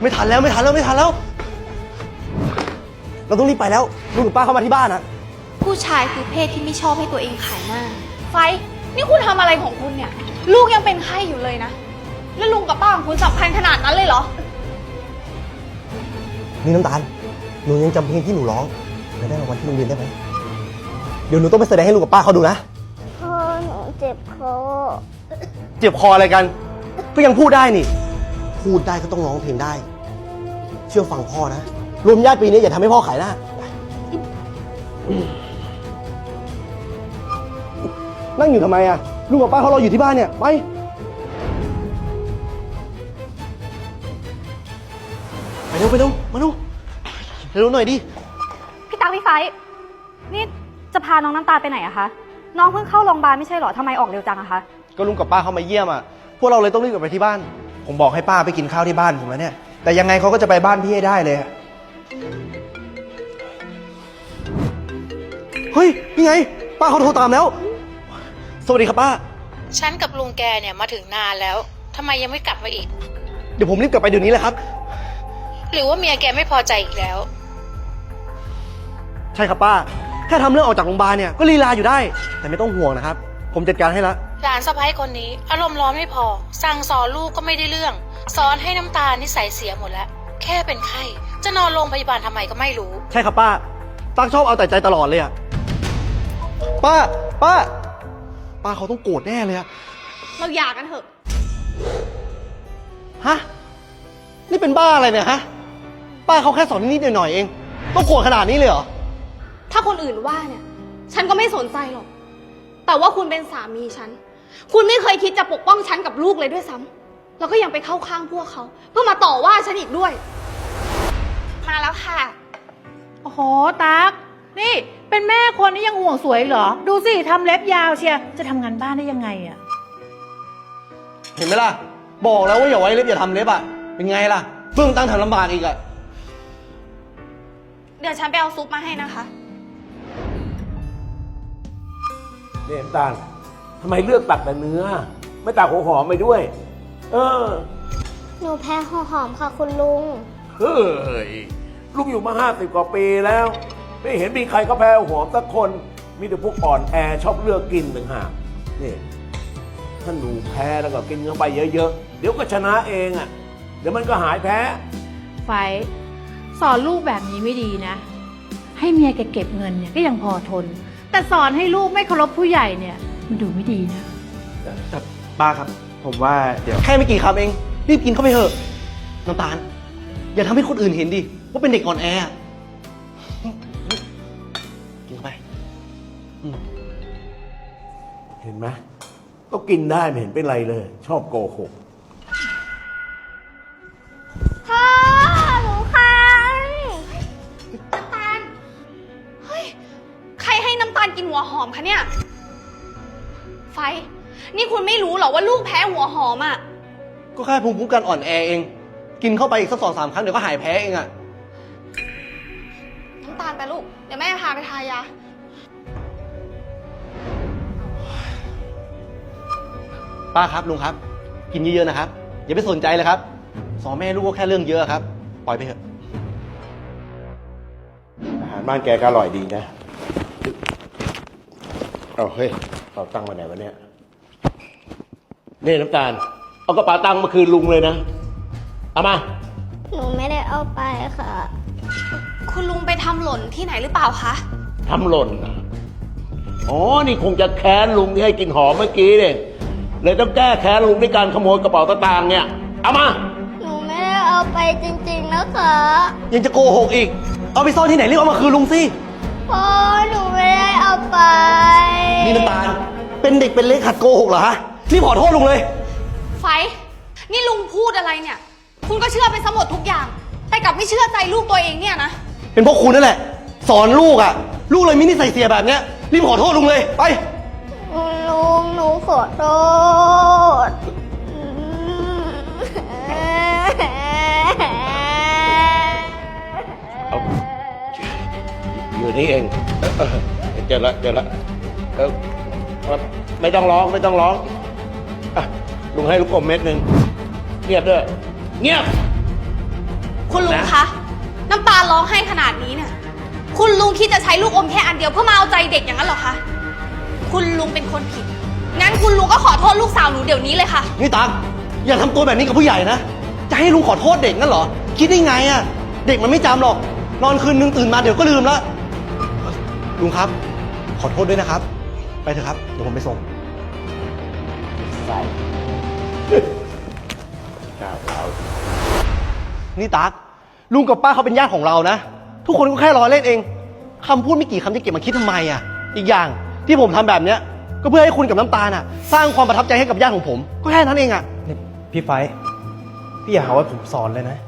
ไม่ทันแล้วไม่ทันแล้วไม่ทันแล้ว เราต้องรีบไปแล้วลุงกับป้าเข้ามาที่บ้านอะผู้ชายคือเพศที่ไม่ชอบให้ตัวเองขายหน้า ไฟ นี่คุณทำอะไรของคุณเนี่ย ลูกยังเป็นไข้อยู่เลยนะ แล้วลุงกับป้าของคุณสำคัญขนาดนั้นเลยเหรอ นี่น้ำตาลหนูยังจำเพลงที่หนูร้องและได้รางวัลที่โรงเรียนได้ไหมเดี๋ยวหนูต้องไปแสดงให้ลุงกับป้าเขาดูนะพ่อหนูเจ็บคอเจ็บคออะไรกัน ก็ยังพูดได้นี่ พูดได้ก็ต้องร้องเพลงได้ เชื่อฟังพ่อนะ รวมญาติปีนี้อย่าทำให้พ่อขายหน้าไปนั่งอยู่ทำไมอะลุงกับป้าเขารออยู่ที่บ้านเนี่ยไปไปเร็วไปเร็วมาเร็วเร็วหน่อยดิพี่ตั๊กพี่ไฟท์นี่จะพาน้องน้ำตาลไปไหนอะคะ น้องเพิ่งเข้าโรงพยาบาลไม่ใช่เหรอทำไมออกเร็วจังอะคะ ก็ลุงกับป้าเขามาเยี่ยมอะพวกเราเลยต้องรีบกลับไปที่บ้าน ผมบอกให้ป้าไปกินข้าวที่บ้านผมแล้วเนี่ย แต่ยังไงเขาก็จะไปบ้านพี่ให้ได้เลยอะเฮ้ย นี่ไง ป้าเขาโทรตามแล้ว สวัสดีครับป้า ฉันกับลุงแกเนี่ยมาถึงนานแล้วทำไมยังไม่กลับมาอีก เดี๋ยวผมรีบกลับไปเดี๋ยวนี้เลยครับ หรือว่าเมียแกไม่พอใจอีกแล้ว ใช่ครับป้า แค่ทำเรื่องออกจากโรงพยาบาลเนี่ยก็ลีลาอยู่ได้ แต่ไม่ต้องห่วงนะครับ ผมจัดการให้ละ หลานสะพ้ายคนนี้ อารมณ์ร้อนไม่พอ สั่งสอนลูกก็ไม่ได้เรื่องสอนให้น้ำตาลนิสัยเสียหมดแล้ว แค่เป็นไข้ จะนอนโรงพยาบาลทำไมก็ไม่รู้ ใช่ครับป้า ตั๊กชอบเอาแต่ใจตลอดเลยอะป้า ป้า ป้าเขาต้องโกรธแน่เลยอะเราหย่ากันเถอะ ฮะ นี่เป็นบ้าอะไรเนี่ยฮะ ป้าเขาแค่สอนนิดๆหน่อยๆเอง ต้องโกรธขนาดนี้เลยเหรอ ถ้าคนอื่นว่าเนี่ย ฉันก็ไม่สนใจหรอก แต่ว่าคุณเป็นสามีฉัน คุณไม่เคยคิดจะปกป้องฉันกับลูกเลยด้วยซ้ำแล้วก็ยังไปเข้าข้างพวกเขา เพื่อมาต่อว่าฉันอีกด้วย มาแล้วค่ะ โอ้โห ตั๊กนี่ เป็นแม่คนนี่ยังห่วงสวยอีกเหรอ ดูสิทำเล็บยาวเชียร์จะทำงานบ้านได้ยังไงอะเห็นไหมล่ะ บอกแล้วว่าอย่าไว้เล็บอย่าทำเล็บอะเป็นไงล่ะเพิ่งตั้งทำลำบากอีกอะเดี๋ยวฉันไปเอาซุปมาให้นะคะ เนี่ยน้ำตาล ทำไมเลือกตักแต่เนื้อ ไม่ตักหัวหอมไปด้วย เออ หนูแพ้หัวหอมค่ะคุณลุง เฮ้ย ลูกอยู่มาห้าสิบกว่าปีแล้ว ไม่เห็นมีใครก็แพ้หัวหอมสักคน มีแต่พวกอ่อนแอชอบเลือกกินต่างหากนี่ถ้าหนูแพ้แล้วก็กินเข้าไปเยอะๆ เดี๋ยวก็ชนะเองอะ เดี๋ยวมันก็หายแพ้ ไฟท์สอนลูกแบบนี้ไม่ดีนะ ให้เมียแกเก็บเงินเนี่ยก็ยังพอทน แต่สอนให้ลูกไม่เคารพผู้ใหญ่เนี่ย มันดูไม่ดีนะ แต่ป้าครับ ผมว่าเดี๋ยว แค่ไม่กี่คำเอง รีบกินเข้าไปเถอะน้ำตาล อย่าทำให้คนอื่นเห็นดิ ว่าเป็นเด็กอ่อนแออะกินเข้าไปเห็นไหมก็กินได้ไม่เห็นเป็นไรเลย ชอบโกหกพ่อหนูคันน้ำตาล เฮ้ย ใครให้น้ำตาลกินหัวหอมคะเนี่ย ไฟ นี่คุณไม่รู้เหรอว่าลูกแพ้หัวหอมอะ ก็แค่ภูมิคุ้มกันอ่อนแอเอง กินเข้าไปอีกสักสองสามครั้งเดี๋ยวก็หายแพ้เองอะน้ำตาลไปลูก เดี๋ยวแม่พาไปทายา ป้าครับลุงครับ กินเยอะๆนะครับ อย่าไปสนใจเลยครับ สองแม่ลูกก็แค่เรื่องเยอะครับ ปล่อยไปเถอะ อาหารบ้านแกก็อร่อยดีนะ เอาเฮ้ย เอาตังค์มาไหนวะเนี่ยนี่น้ำตาล เอากระเป๋าตังค์มาคืนลุงเลยนะ เอามา หนูไม่ได้เอาไปค่ะ คุณลุงไปทำหล่นที่ไหนหรือเปล่าคะ ทำหล่นนะอ๋อ นี่คงจะแค้นลุงที่ให้กินหอมเมื่อกี้เนี่ยเลยต้องแก้แค้นลุงด้วยการขโมยกระเป๋าตางค์เนี่ย เอามา หนูไม่ได้เอาไปจริงๆนะคะ ยังจะโกหกอีก เอาไปซ่อนที่ไหนรีบเอามาคืนลุงสิ พ่อหนูไม่ได้เอาไป นี่น้ำตาล เป็นเด็กเป็นเล็กหัดโกหกเหรอฮะรีบขอโทษลุงเลย ไฟ นี่ลุงพูดอะไรเนี่ย คุณก็เชื่อไปซะหมดทุกอย่าง แต่กลับไม่เชื่อใจลูกตัวเองเนี่ยนะ เป็นพวกคุณนั่นแหละ สอนลูกอะลูกเลยมีนิสัยเสียแบบเนี้ยรีบขอโทษลุงเลยไปลุงหนูขอโทษเอาอยู่นี่เองเออเออเจอละเจอละ เออไม่ต้องร้องไม่ต้องร้องอะลุงให้ลูกอมเม็ดหนึ่งเงียบด้วยเงียบดนี้เนี่ย คุณลุงคิดจะใช้ลูกอมแค่อันเดียวเพื่อมาเอาใจเด็กอย่างนั้นเหรอคะ คุณลุงเป็นคนผิด งั้นคุณลุงก็ขอโทษลูกสาวหนูเดี๋ยวนี้เลยค่ะ นี่ตั๊กอย่าทำตัวแบบนี้กับผู้ใหญ่นะ จะให้ลุงขอโทษเด็กงั้นเหรอ คิดได้ไงอะเด็กมันไม่จำหรอก นอนคืนนึงตื่นมาเดี๋ยวก็ลืมแล้วเอ่อลุงครับ ขอโทษด้วยนะครับ ไปเถอะครับ เดี๋ยวผมไปส่ง ใส่ก้าวเอานี่ตั๊กลุงกับป้าเขาเป็นญาติของเรานะ ทุกคนก็แค่ล้อเล่นเองคำพูดไม่กี่คำจะเก็บมาคิดทำไมอะ อีกอย่างที่ผมทำแบบเนี้ย ก็เพื่อให้คุณกับน้ำตาลอะ สร้างความประทับใจให้กับญาติของผม ก็แค่นั้นเองอะ นี่พี่ไฟท์พี่อย่าหาว่าผมสอนเลยนะ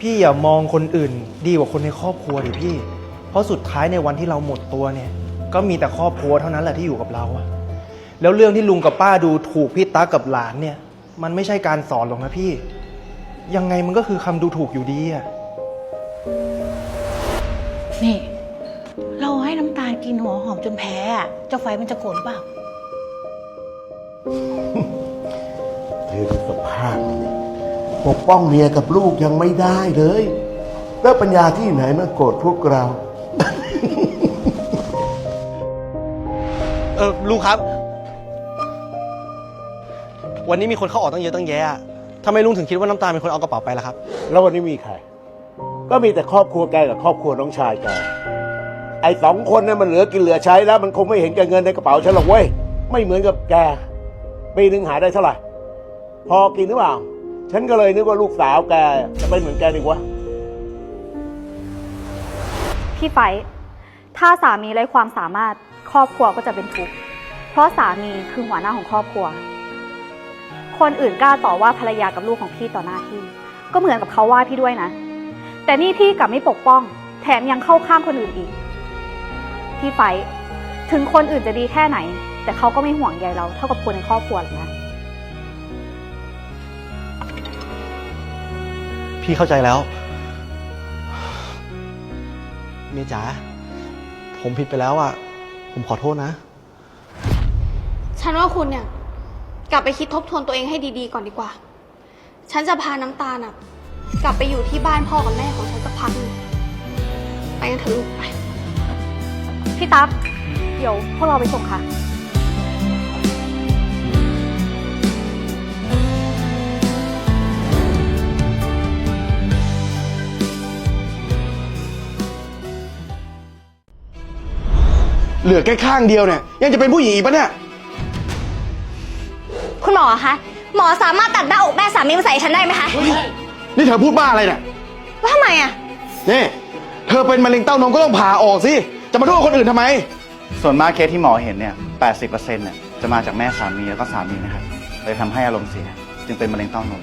พี่อย่ามองคนอื่นดีกว่าคนในครอบครัวดิพี่ เพราะสุดท้ายในวันที่เราหมดตัวเนี่ย ก็มีแต่ครอบครัวเท่านั้นแหละที่อยู่กับเราอะแล้วเรื่องที่ลุงกับป้าดูถูกพี่ตากับหลานเนี่ย มันไม่ใช่การสอนหรอกนะพี่ ยังไงมันก็คือคำดูถูกอยู่ดีอะนี่ เราให้น้ำตาลกินหัวหอมจนแพ้อะเจ้าไฟมันจะโกรธหรือเปล่า เธอดูสภาพมันดิปกป้องเมียกับลูกยังไม่ได้เลย แล้วปัญญาที่ไหนมาโกรธพวกเรา เออลุงครับ วันนี้มีคนเข้าออกตั้งเยอะตั้งแยะอะทำไมลุงถึงคิดว่าน้ำตาลเป็นคนเอากระเป๋าไปล่ะครับ แล้ววันนี้มีใคร ก็มีแต่ครอบครัวแกกับครอบครัวน้องชายแกไอ้สองคนเนี่ยมันเหลือกินเหลือใช้แล้ว มันคงไม่เห็นแกเงินในกระเป๋าฉันหรอกเว้ย ไม่เหมือนกับแกปีหนึ่งหาได้เท่าไหร่ พอกินหรือเปล่า ฉันก็เลยนึกว่าลูกสาวแกจะเป็นเหมือนแกดีกว่าพี่ไฟท์ถ้าสามีไร้ความสามารถ ครอบครัวก็จะเป็นทุกข์เพราะสามีคือหัวหน้าของครอบครัว คนอื่นกล้าต่อว่าภรรยากับลูกของพี่ต่อหน้าพี่ ก็เหมือนกับเขาว่าพี่ด้วยนะ แต่นี่พี่กลับไม่ปกป้อง แถมยังเข้าข้างคนอื่นอีก พี่ไฟถึงคนอื่นจะดีแค่ไหน แต่เขาก็ไม่ห่วงใยเราเท่ากับคนในครอบครัวหรอกนะ พี่เข้าใจแล้วเมียจ๋าผมผิดไปแล้วอะ ผมขอโทษนะ ฉันว่าคุณเนี่ย กลับไปคิดทบทวนตัวเองให้ดีๆก่อนดีกว่า ฉันจะพาน้ำตาลน่ะ กลับไปอยู่ที่บ้านพ่อกับแม่ของฉันสักพักหนึงไปกันเถอะลูกไป พี่ตั๊กเดี๋ยวพวกเราไปส่งค่ะ เหลือแค่ข้างเดียวเนี่ย ยังจะเป็นผู้หญิงอีกปะเนี่ย คุณหมอคะ หมอสามารถตัดหน้าอกแม่สามีมาใส่ฉันได้ไหมคะนี่เธอพูดบ้าอะไรเนี่ยว่าทำไมอะนี่ เธอเป็นมะเร็งเต้านมก็ต้องผ่าออกสิ จะมาโทษคนอื่นทำไม ส่วนมากเคสที่หมอเห็นเนี่ย 80%เนี่ยจะมาจากแม่สามีแล้วก็สามีนะครับเลยทำให้อารมณ์เสีย จึงเป็นมะเร็งเต้านม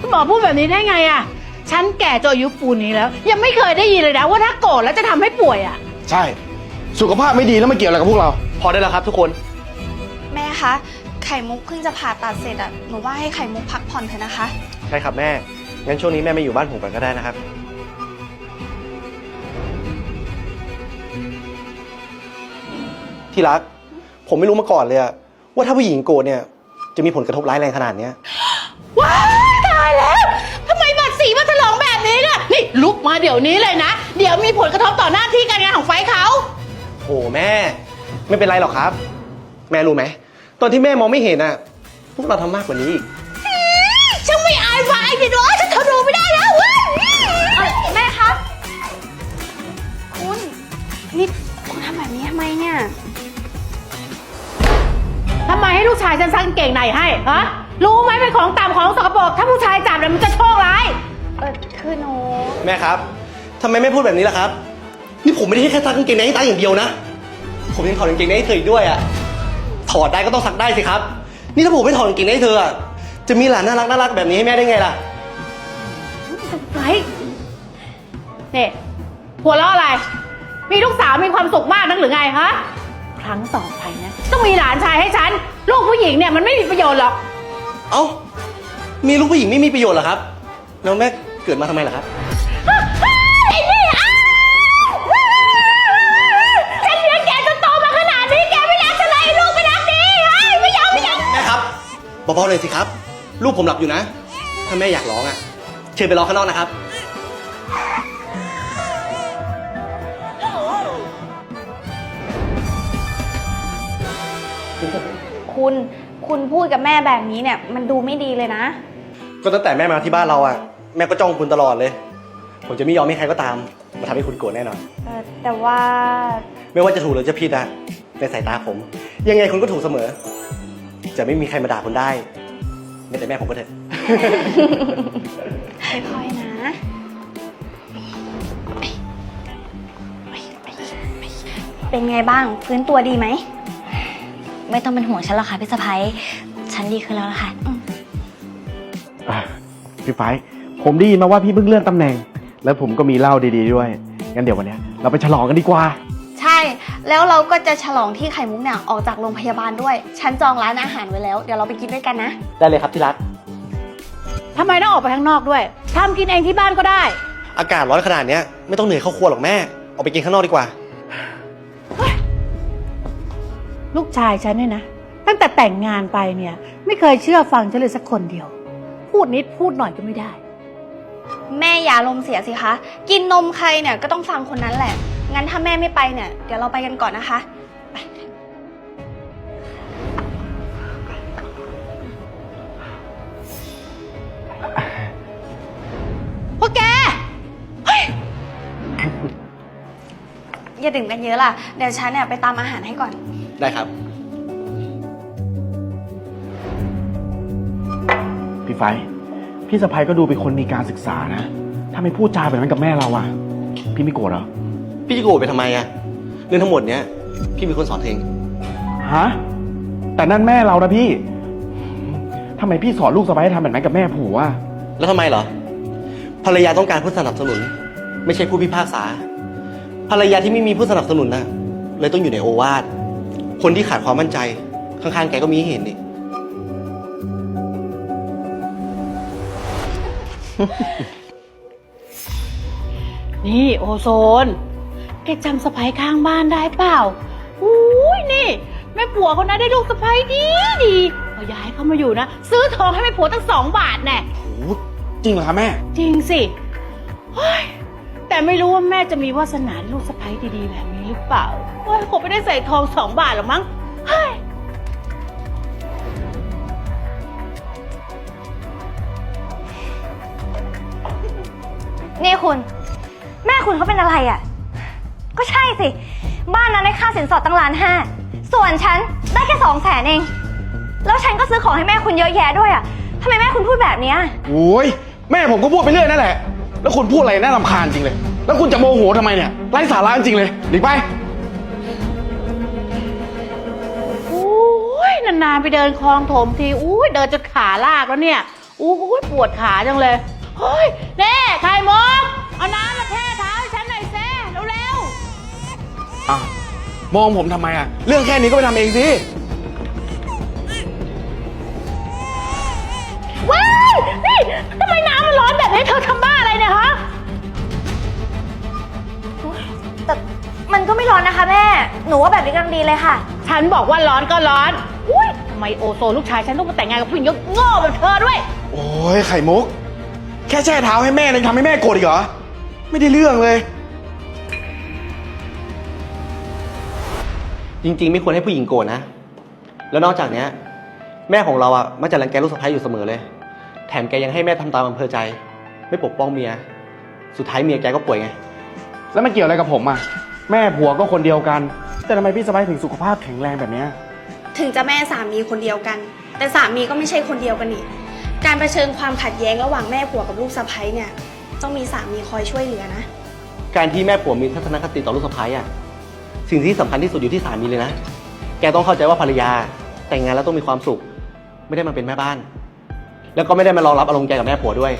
คุณหมอพูดแบบนี้ได้ไงอะฉันแก่จนอายุปูนนี้แล้ว ยังไม่เคยได้ยินเลยนะว่าถ้าโกรธแล้วจะทำให้ป่วยอะใช่ สุขภาพไม่ดีแล้วมาเกี่ยวอะไรกับพวกเรา พอได้แล้วครับทุกคน แม่คะ ไข่มุกเพิ่งจะผ่าตัดเสร็จอะหนูว่าให้ไข่มุกพักผ่อนเถอะนะคะ ใช่ครับแม่ งั้นช่วงนี้แม่ไม่อยู่บ้านผมก่อนก็ได้นะครับ ที่รัก ผมไม่รู้มาก่อนเลยอะว่าถ้าผู้หญิงโกรธเนี่ย จะมีผลกระทบร้ายแรงขนาดเนี้ย ว้ายตายแล้วทำไมบัตรสีมาถลองแบบนี้เนี่ยนี่ลุกมาเดี๋ยวนี้เลยนะ เดี๋ยวมีผลกระทบต่อหน้าที่การงานของไฟเขาโหแม่ ไม่เป็นไรหรอกครับ แม่รู้ไหม ตอนที่แม่มองไม่เห็นอะพวกเราทำมากกว่านี้อีกฉันไม่อายไฟเลยด้วยฉันทนดูไม่ได้แล้วเว้ยแม่ครับ คุณนี่คุณทำแบบนี้ทำไมเนี่ยทำไมให้ลูกชายฉันซักกางเกงในให้ฮะรู้ไหมเป็นของต่ำของสกปรกถ้าผู้ชายจับเนี่ยมันจะโชคร้าย เออคือหนู แม่ครับทำไมไม่พูดแบบนี้ล่ะครับ นี่ผมไม่ได้ให้แค่ซักกางเกงในให้ตาอย่างเดียวนะ ผมยังถอดกางเกงในให้เธออีกด้วยอะถอดได้ก็ต้องซักได้สิครับ นี่ถ้าผมไม่ถอดกางเกงในให้เธออะจะมีหลานน่ารักน่ารักแบบนี้ให้แม่ได้ไงล่ะไฟเนี่ยหัวเราะอะไร มีลูกสาวมีความสุขมากนักหรือไงฮะ ครั้งต่อไปนะ ต้องมีหลานชายให้ฉัน ลูกผู้หญิงเนี่ยมันไม่มีประโยชน์หรอก เอ้า มีลูกผู้หญิงไม่มีประโยชน์เหรอครับ แล้วแม่เกิดมาทำไมล่ะครับ เบาๆหน่อยสิครับ ลูกผมหลับอยู่นะ ถ้าแม่อยากร้องอะ เชิญไปร้องข้างนอกนะครับ คุณคุณพูดกับแม่แบบนี้เนี่ย มันดูไม่ดีเลยนะ ก็ตั้งแต่แม่มาที่บ้านเราอะ แม่ก็จ้องคุณตลอดเลย ผมจะไม่ยอมให้ใครก็ตาม มาทำให้คุณโกรธแน่นอน เออแต่ว่า ไม่ว่าจะถูกหรือจะผิดนะในสายตาผม ยังไงคุณก็ถูกเสมอ จะไม่มีใครมาด่าคุณได้แม้แต่แม่ผมก็เถอะ ค่อยๆนะเป็นไงบ้างฟื้นตัวดีไหม ไม่ต้องเป็นห่วงฉันหรอกค่ะพี่สะพ้ยฉันดีขึ้นแล้วล่ะค่ะ อะพี่ไฟท์ผมได้ยินมาว่าพี่เพิ่งเลื่อนตำแหน่ง แล้วผมก็มีเหล้าดีๆด้วย งั้นเดี๋ยววันเนี้ยเราไปฉลองกันดีกว่าใช่ แล้วเราก็จะฉลองที่ไข่มุกเนี่ยออกจากโรงพยาบาลด้วย ฉันจองร้านอาหารไว้แล้ว เดี๋ยวเราไปกินด้วยกันนะ ได้เลยครับที่รัก ทำไมต้องออกไปข้างนอกด้วยทำกินเองที่บ้านก็ได้ อากาศร้อนขนาดเนี้ยไม่ต้องเหนื่อยเข้าครัวหรอกแม่ ออกไปกินข้างนอกดีกว่า ลูกชายฉันเนี่ยนะ ตั้งแต่แต่งงานไปเนี่ย ไม่เคยเชื่อฟังฉันเลยสักคนเดียว พูดนิดพูดหน่อยก็ไม่ได้ แม่อย่าลมณ์เสียสิคะ กินนมใครเนี่ยก็ต้องฟังคนนั้นแหละ งั้นถ้าแม่ไม่ไปเนี่ย เดี๋ยวเราไปกันก่อนนะคะ พวกแกอย่าดื่มกันเยอะล่ะ เดี๋ยวฉันเนี่ยไปตามอาหารให้ก่อน ได้ครับ พี่ไฟท์พี่สะพายก็ดูเป็นคนมีการศึกษานะ ถ้าไม่พูดจาแบบนั้นกับแม่เราอะพี่ไม่โกรธเหรอ พี่จะโกรธไปทำไมอะเรื่องทั้งหมดเนี้ย พี่เป็นคนสอนเอง ฮะ แต่นั่นแม่เรานะพี่ ทำไมพี่สอนลูกสะใภ้ให้ทำแบบนั้นกับแม่ผัวอะแล้วทำไมเหรอ ภรรยาต้องการผู้สนับสนุน ไม่ใช่ผู้พิพากษา ภรรยาที่ไม่มีผู้สนับสนุนนะเลยต้องอยู่ในโอวาท คนที่ขาดความมั่นใจ ข้างๆแกก็มีให้เห็นนี่ นี่โอโซน แกจำสะพ้ยข้างบ้านได้เปล่าอุ้ยนี่แม่ผัวคนนั้นได้ลูกสะพ้ยดีดีพอย้ายเข้ามาอยู่นะ ซื้อทองให้แม่ผัวตั้งสองบาทแน่โอ้โหจริงเหรอคะแม่ จริงสิเฮ้ยแต่ไม่รู้ว่าแม่จะมีวาสนาได้ลูกสะพ้ยดีๆแบบนี้หรือเปล่าเฮ้ยคงไม่ได้ใส่ทองสองบาทหรอกมั้งเฮ้ยนี่คุณ แม่คุณเขาเป็นอะไรอะ่ะ ก็ใช่สิ บ้านนั้นได้ค่าสินสอดตั้งล้านห้า ส่วนฉันได้แค่สองแสนเอง แล้วฉันก็ซื้อของให้แม่คุณเยอะแยะด้วยอะ่ะทำไมแม่คุณพูดแบบเนี้ยโอ้ยแม่ผมก็พูดไปเรื่อยนั่นแหละ แล้วคุณพูดอะไรน่ารำคาญจริงเลย แล้วคุณจะโมโหทำไมเนี่ยไร้สาระจริงเลยหลีกไป โอ้ยนานๆไปเดินคลองถมทีอุ้ยเดินจนขาลากแล้วเนี่ยอู้ยปวดขาจังเลยเฮ้ยแน่ไข่มกเอาน้ำ อ้าวมองผมทำไมอะเรื่องแค่นี้ก็ไปทำเองสิๆว้ายนี่ทำไมน้ำมันร้อนแบบนี้เธอทำบ้าอะไรเนี่ยฮะแต่มันก็ไม่ร้อนนะคะแม่ หนูว่าแบบนี้กำลังดีเลยค่ะ ฉันบอกว่าร้อนก็ร้อน อุ้ยทำไมโอโซนลูกชายฉันต้องมาแต่งงานกับผู้หญิงโง่ๆแบบเธอด้วย โอ้ยไข่มุก แค่แช่เท้าให้แม่เลยทำให้แม่โกรธอีกเหรอ ไม่ได้เรื่องเลย จริง ๆ ไม่ควรให้ผู้หญิงโกรธนะ แล้วนอกจากเนี้ย แม่ของเราอะมักจะรังแกลูกสะใภ้อยู่เสมอเลย แถมแกยังให้แม่ทำตามอำเภอใจ ไม่ปกป้องเมีย สุดท้ายเมียแกก็ป่วยไง แล้วมันเกี่ยวอะไรกับผมอะแม่ผัวก็คนเดียวกัน แต่ทำไมพี่สะใภ้ถึงสุขภาพแข็งแรงแบบเนี้ย ถึงจะแม่สามีคนเดียวกัน แต่สามีก็ไม่ใช่คนเดียวกันนี่การเผชิญความขัดแย้งระหว่างแม่ผัวกับลูกสะใภ้เนี่ย ต้องมีสามีคอยช่วยเหลือนะ การที่แม่ผัวมีทัศนคติต่อลูกสะใภ้อะ สิ่งที่สำคัญที่สุดอยู่ที่สามีเลยนะ แกต้องเข้าใจว่าภรรยา แต่งงานแล้วต้องมีความสุข ไม่ได้มาเป็นแม่บ้าน แล้วก็ไม่ได้มารองรับอารมณ์แกกับแม่ผัวด้วย